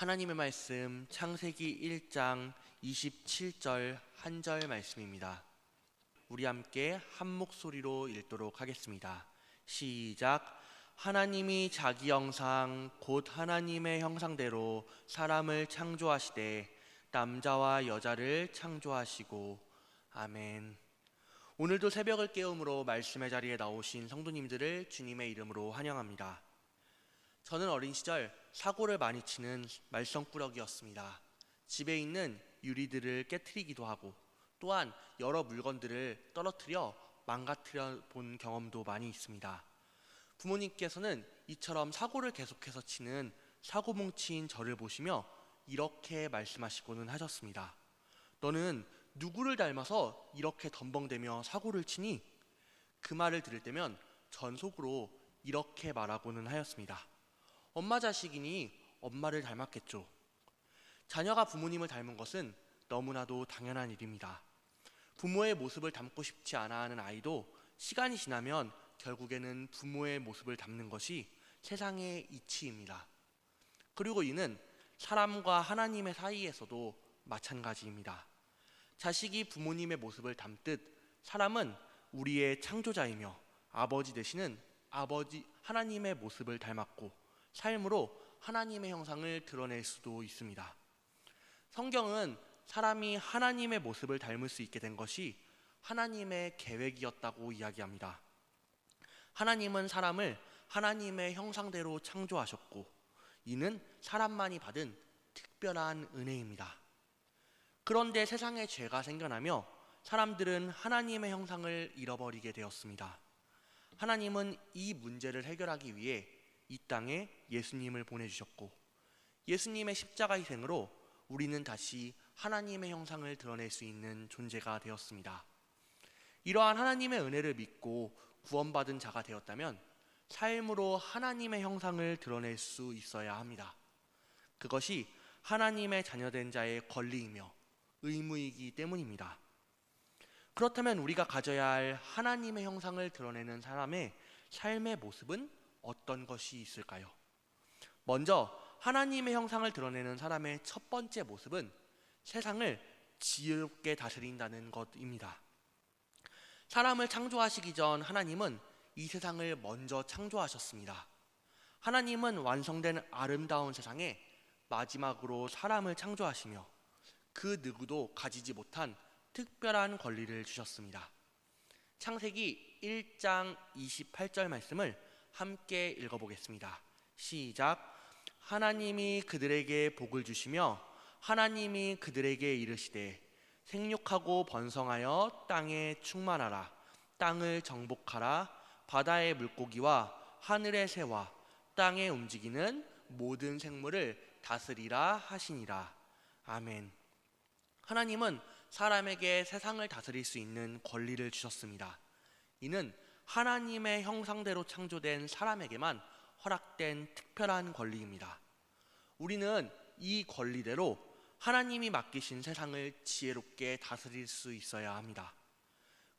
하나님의 말씀 창세기 1장 27절 한 절 말씀입니다. 우리 함께 한 목소리로 읽도록 하겠습니다. 시작. 하나님이 자기 형상 곧 하나님의 형상대로 사람을 창조하시되 남자와 여자를 창조하시고 아멘. 오늘도 새벽을 깨움으로 말씀의 자리에 나오신 성도님들을 주님의 이름으로 환영합니다. 저는 어린 시절 사고를 많이 치는 말썽꾸러기였습니다. 집에 있는 유리들을 깨뜨리기도 하고 또한 여러 물건들을 떨어뜨려 망가뜨려 본 경험도 많이 있습니다. 부모님께서는 이처럼 사고를 계속해서 치는 사고뭉치인 저를 보시며 이렇게 말씀하시고는 하셨습니다. 너는 누구를 닮아서 이렇게 덤벙대며 사고를 치니? 그 말을 들을 때면 전 속으로 이렇게 말하고는 하였습니다. 엄마 자식이니 엄마를 닮았겠죠. 자녀가 부모님을 닮은 것은 너무나도 당연한 일입니다. 부모의 모습을 닮고 싶지 않아 하는 아이도 시간이 지나면 결국에는 부모의 모습을 닮는 것이 세상의 이치입니다. 그리고 이는 사람과 하나님의 사이에서도 마찬가지입니다. 자식이 부모님의 모습을 닮듯 사람은 우리의 창조자이며 아버지 되시는 아버지 하나님의 모습을 닮았고 삶으로 하나님의 형상을 드러낼 수도 있습니다. 성경은 사람이 하나님의 모습을 닮을 수 있게 된 것이 하나님의 계획이었다고 이야기합니다. 하나님은 사람을 하나님의 형상대로 창조하셨고 이는 사람만이 받은 특별한 은혜입니다. 그런데 세상에 죄가 생겨나며 사람들은 하나님의 형상을 잃어버리게 되었습니다. 하나님은 이 문제를 해결하기 위해 이 땅에 예수님을 보내주셨고 예수님의 십자가 희생으로 우리는 다시 하나님의 형상을 드러낼 수 있는 존재가 되었습니다. 이러한 하나님의 은혜를 믿고 구원받은 자가 되었다면 삶으로 하나님의 형상을 드러낼 수 있어야 합니다. 그것이 하나님의 자녀된 자의 권리이며 의무이기 때문입니다. 그렇다면 우리가 가져야 할 하나님의 형상을 드러내는 사람의 삶의 모습은 어떤 것이 있을까요? 먼저 하나님의 형상을 드러내는 사람의 첫 번째 모습은 세상을 지혜롭게 다스린다는 것입니다. 사람을 창조하시기 전 하나님은 이 세상을 먼저 창조하셨습니다. 하나님은 완성된 아름다운 세상에 마지막으로 사람을 창조하시며 그 누구도 가지지 못한 특별한 권리를 주셨습니다. 창세기 1장 28절 말씀을 함께 읽어보겠습니다. 시작. 하나님이 그들에게 복을 주시며 하나님이 그들에게 이르시되 생육하고 번성하여 땅에 충만하라 땅을 정복하라 바다의 물고기와 하늘의 새와 땅에 움직이는 모든 생물을 다스리라 하시니라. 아멘. 하나님은 사람에게 세상을 다스릴 수 있는 권리를 주셨습니다. 이는 하나님의 형상대로 창조된 사람에게만 허락된 특별한 권리입니다. 우리는 이 권리대로 하나님이 맡기신 세상을 지혜롭게 다스릴 수 있어야 합니다.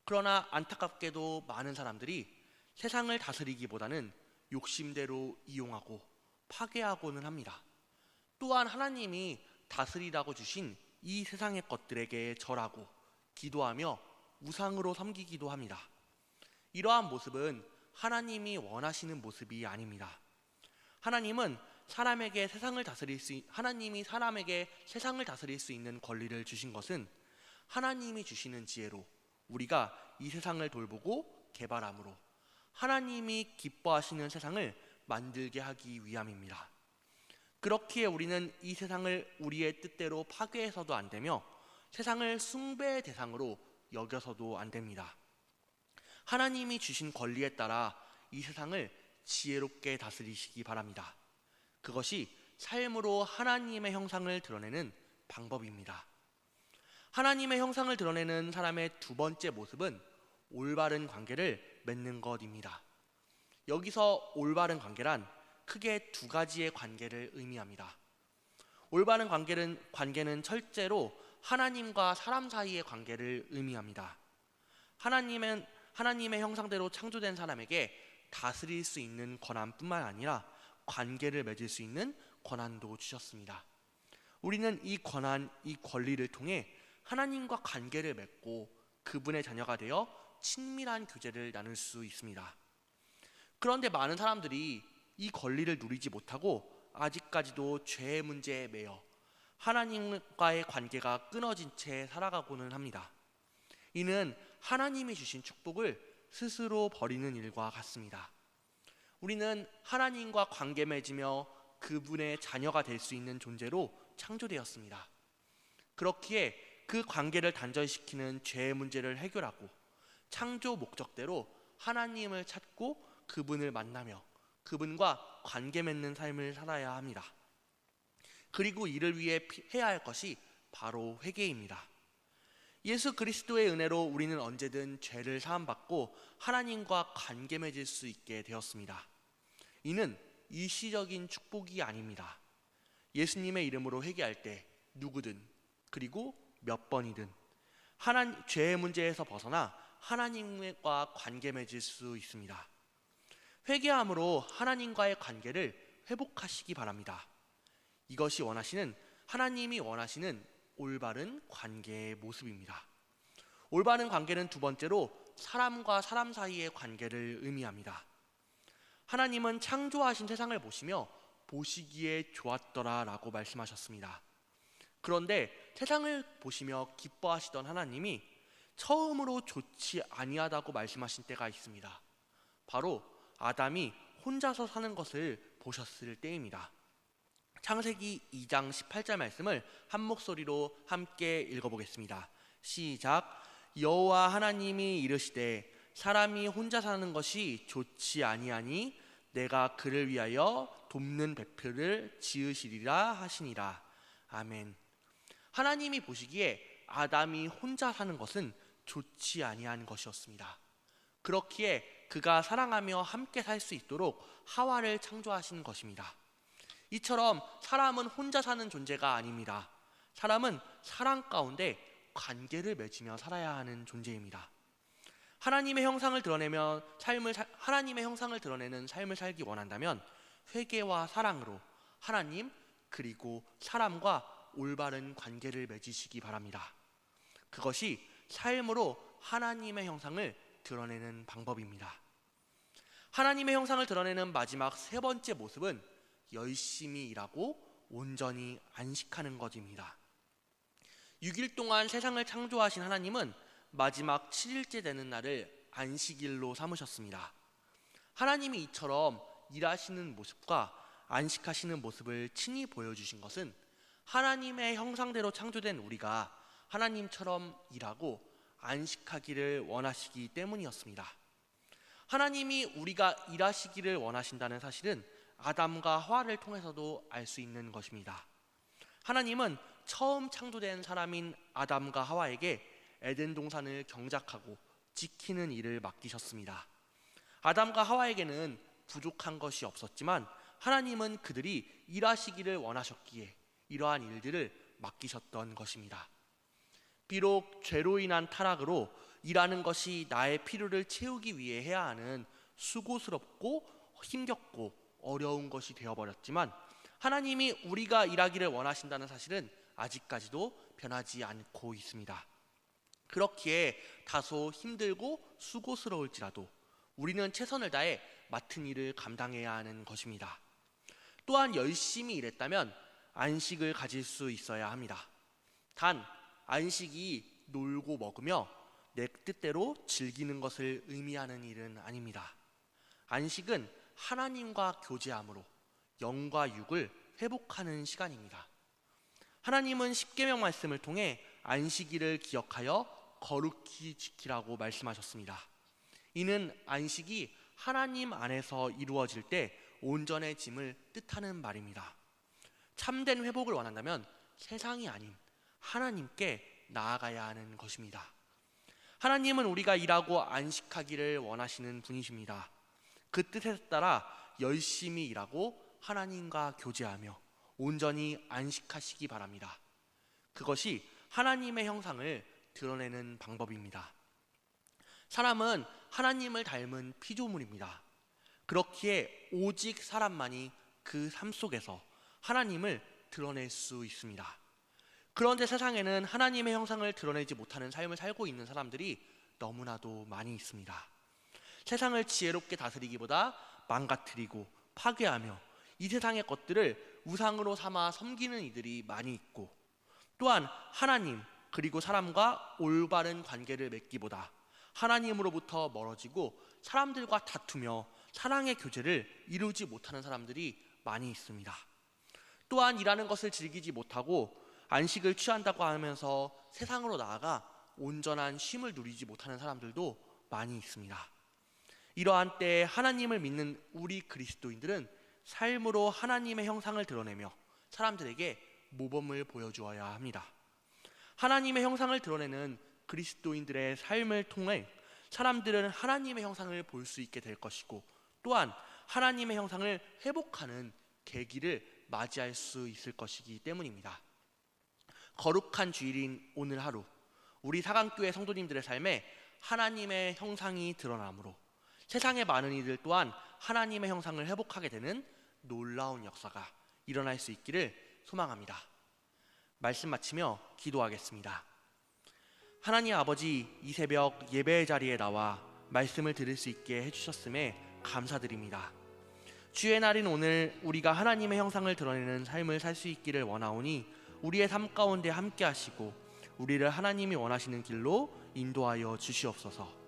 그러나 안타깝게도 많은 사람들이 세상을 다스리기보다는 욕심대로 이용하고 파괴하고는 합니다. 또한 하나님이 다스리라고 주신 이 세상의 것들에게 절하고 기도하며 우상으로 섬기기도 합니다. 이러한 모습은 하나님이 원하시는 모습이 아닙니다. 하나님은 사람에게 세상을 다스릴 수 하나님이 사람에게 세상을 다스릴 수 있는 권리를 주신 것은 하나님이 주시는 지혜로 우리가 이 세상을 돌보고 개발함으로 하나님이 기뻐하시는 세상을 만들게 하기 위함입니다. 그렇기에 우리는 이 세상을 우리의 뜻대로 파괴해서도 안 되며 세상을 숭배의 대상으로 여겨서도 안 됩니다. 하나님이 주신 권리에 따라 이 세상을 지혜롭게 다스리시기 바랍니다. 그것이 삶으로 하나님의 형상을 드러내는 방법입니다. 하나님의 형상을 드러내는 사람의 두 번째 모습은 올바른 관계를 맺는 것입니다. 여기서 올바른 관계란 크게 두 가지의 관계를 의미합니다. 올바른 관계는, 관계는 철제로 하나님과 사람 사이의 관계를 의미합니다. 하나님은 하나님의 형상대로 창조된 사람에게 다스릴 수 있는 권한뿐만 아니라 관계를 맺을 수 있는 권한도 주셨습니다. 우리는 이 권한, 이 권리를 통해 하나님과 관계를 맺고 그분의 자녀가 되어 친밀한 교제를 나눌 수 있습니다. 그런데 많은 사람들이 이 권리를 누리지 못하고 아직까지도 죄의 문제에 매여 하나님과의 관계가 끊어진 채 살아가고는 합니다. 이는 하나님이 주신 축복을 스스로 버리는 일과 같습니다. 우리는 하나님과 관계 맺으며 그분의 자녀가 될 수 있는 존재로 창조되었습니다. 그렇기에 그 관계를 단절시키는 죄의 문제를 해결하고 창조 목적대로 하나님을 찾고 그분을 만나며 그분과 관계 맺는 삶을 살아야 합니다. 그리고 이를 위해 해야 할 것이 바로 회개입니다. 예수 그리스도의 은혜로 우리는 언제든 죄를 사함받고 하나님과 관계 맺을 수 있게 되었습니다. 이는 일시적인 축복이 아닙니다. 예수님의 이름으로 회개할 때 누구든 그리고 몇 번이든 하나 죄의 문제에서 벗어나 하나님과 관계 맺을 수 있습니다. 회개함으로 하나님과의 관계를 회복하시기 바랍니다. 이것이 원하시는 하나님이 원하시는 올바른 관계의 모습입니다. 올바른 관계는 두 번째로 사람과 사람 사이의 관계를 의미합니다. 하나님은 창조하신 세상을 보시며 보시기에 좋았더라라고 말씀하셨습니다. 그런데 세상을 보시며 기뻐하시던 하나님이 처음으로 좋지 아니하다고 말씀하신 때가 있습니다. 바로 아담이 혼자서 사는 것을 보셨을 때입니다. 창세기 2장 18절 말씀을 한 목소리로 함께 읽어보겠습니다. 시작. 여호와 하나님이 이르시되 사람이 혼자 사는 것이 좋지 아니하니 내가 그를 위하여 돕는 배표를 지으시리라 하시니라. 아멘. 하나님이 보시기에 아담이 혼자 사는 것은 좋지 아니한 것이었습니다. 그렇기에 그가 사랑하며 함께 살 수 있도록 하와를 창조하신 것입니다. 이처럼 사람은 혼자 사는 존재가 아닙니다. 사람은 사랑 가운데 관계를 맺으며 살아야 하는 존재입니다. 하나님의 형상을 드러내면 삶을 하나님의 형상을 드러내는 삶을 살기 원한다면 회개와 사랑으로 하나님 그리고 사람과 올바른 관계를 맺으시기 바랍니다. 그것이 삶으로 하나님의 형상을 드러내는 방법입니다. 하나님의 형상을 드러내는 마지막 세 번째 모습은 열심히 일하고 온전히 안식하는 것입니다. 6일 동안 세상을 창조하신 하나님은 마지막 7일째 되는 날을 안식일로 삼으셨습니다. 하나님이 이처럼 일하시는 모습과 안식하시는 모습을 친히 보여주신 것은 하나님의 형상대로 창조된 우리가 하나님처럼 일하고 안식하기를 원하시기 때문이었습니다. 하나님이 우리가 일하시기를 원하신다는 사실은 아담과 하와를 통해서도 알 수 있는 것입니다. 하나님은 처음 창조된 사람인 아담과 하와에게 에덴 동산을 경작하고 지키는 일을 맡기셨습니다. 아담과 하와에게는 부족한 것이 없었지만 하나님은 그들이 일하시기를 원하셨기에 이러한 일들을 맡기셨던 것입니다. 비록 죄로 인한 타락으로 일하는 것이 나의 필요를 채우기 위해 해야 하는 수고스럽고 힘겹고 어려운 것이 되어버렸지만 하나님이 우리가 일하기를 원하신다는 사실은 아직까지도 변하지 않고 있습니다. 그렇기에 다소 힘들고 수고스러울지라도 우리는 최선을 다해 맡은 일을 감당해야 하는 것입니다. 또한 열심히 일했다면 안식을 가질 수 있어야 합니다. 단, 안식이 놀고 먹으며 내 뜻대로 즐기는 것을 의미하는 일은 아닙니다. 안식은 하나님과 교제함으로 영과 육을 회복하는 시간입니다. 하나님은 십계명 말씀을 통해 안식일을 기억하여 거룩히 지키라고 말씀하셨습니다. 이는 안식이 하나님 안에서 이루어질 때 온전해짐을 뜻하는 말입니다. 참된 회복을 원한다면 세상이 아닌 하나님께 나아가야 하는 것입니다. 하나님은 우리가 일하고 안식하기를 원하시는 분이십니다. 그 뜻에 따라 열심히 일하고 하나님과 교제하며 온전히 안식하시기 바랍니다. 그것이 하나님의 형상을 드러내는 방법입니다. 사람은 하나님을 닮은 피조물입니다. 그렇기에 오직 사람만이 그 삶 속에서 하나님을 드러낼 수 있습니다. 그런데 세상에는 하나님의 형상을 드러내지 못하는 삶을 살고 있는 사람들이 너무나도 많이 있습니다. 세상을 지혜롭게 다스리기보다 망가뜨리고 파괴하며 이 세상의 것들을 우상으로 삼아 섬기는 이들이 많이 있고 또한 하나님 그리고 사람과 올바른 관계를 맺기보다 하나님으로부터 멀어지고 사람들과 다투며 사랑의 교제를 이루지 못하는 사람들이 많이 있습니다. 또한 일하는 것을 즐기지 못하고 안식을 취한다고 하면서 세상으로 나아가 온전한 쉼을 누리지 못하는 사람들도 많이 있습니다. 이러한 때에 하나님을 믿는 우리 그리스도인들은 삶으로 하나님의 형상을 드러내며 사람들에게 모범을 보여주어야 합니다. 하나님의 형상을 드러내는 그리스도인들의 삶을 통해 사람들은 하나님의 형상을 볼 수 있게 될 것이고 또한 하나님의 형상을 회복하는 계기를 맞이할 수 있을 것이기 때문입니다. 거룩한 주일인 오늘 하루 우리 사강교회 성도님들의 삶에 하나님의 형상이 드러나므로 세상의 많은 이들 또한 하나님의 형상을 회복하게 되는 놀라운 역사가 일어날 수 있기를 소망합니다. 말씀 마치며 기도하겠습니다. 하나님 아버지 이 새벽 예배의 자리에 나와 말씀을 들을 수 있게 해주셨음에 감사드립니다. 주의 날인 오늘 우리가 하나님의 형상을 드러내는 삶을 살 수 있기를 원하오니 우리의 삶 가운데 함께 하시고 우리를 하나님이 원하시는 길로 인도하여 주시옵소서.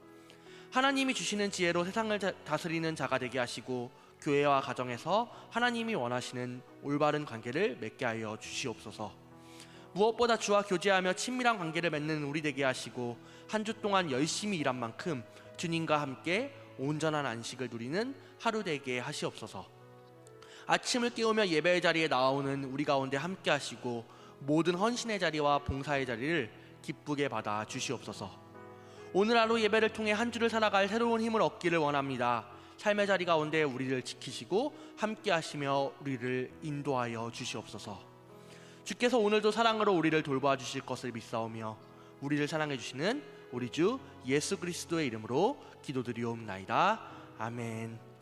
하나님이 주시는 지혜로 세상을 자- 다스리는 자가 되게 하시고 교회와 가정에서 하나님이 원하시는 올바른 관계를 맺게 하여 주시옵소서. 무엇보다 주와 교제하며 친밀한 관계를 맺는 우리 되게 하시고 한 주 동안 열심히 일한 만큼 주님과 함께 온전한 안식을 누리는 하루 되게 하시옵소서. 아침을 깨우며 예배의 자리에 나오는 우리 가운데 함께 하시고 모든 헌신의 자리와 봉사의 자리를 기쁘게 받아 주시옵소서. 오늘 하루 예배를 통해 한 주를 살아갈 새로운 힘을 얻기를 원합니다. 삶의 자리 가운데 우리를 지키시고 함께 하시며 우리를 인도하여 주시옵소서. 주께서 오늘도 사랑으로 우리를 돌보아 주실 것을 믿사오며 우리를 사랑해 주시는 우리 주 예수 그리스도의 이름으로 기도드리옵나이다. 아멘.